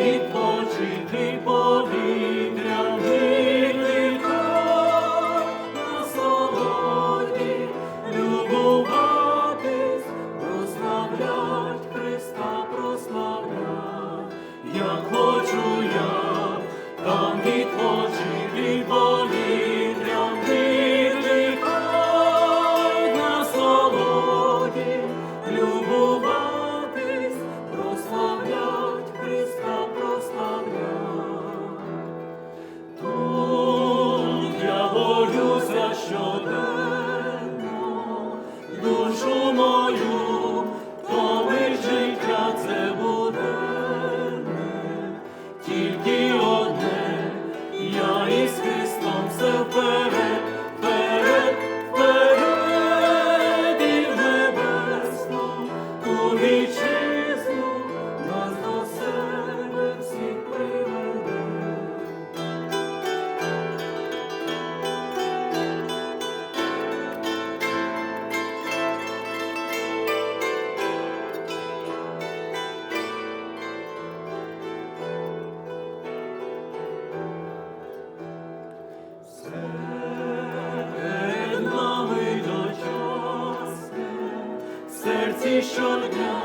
before three people. Maria. Щодня,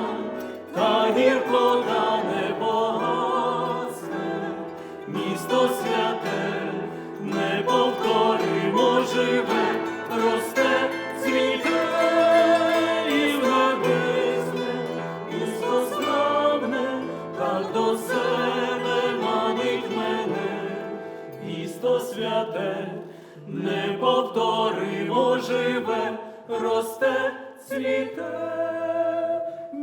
та гіркота не погасне, місто святе, неповторимо живе, росте, цвіте і місто славне, так до себе манить мене. Місто святе, неповторимо живе, росте, цвіте,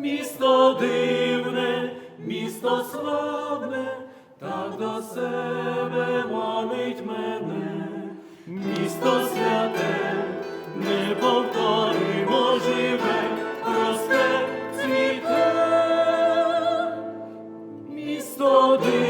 місто дивне, місто славне, так до себе манить мене, місто святе, неповторимо живе, просте цвіте, місто дивне.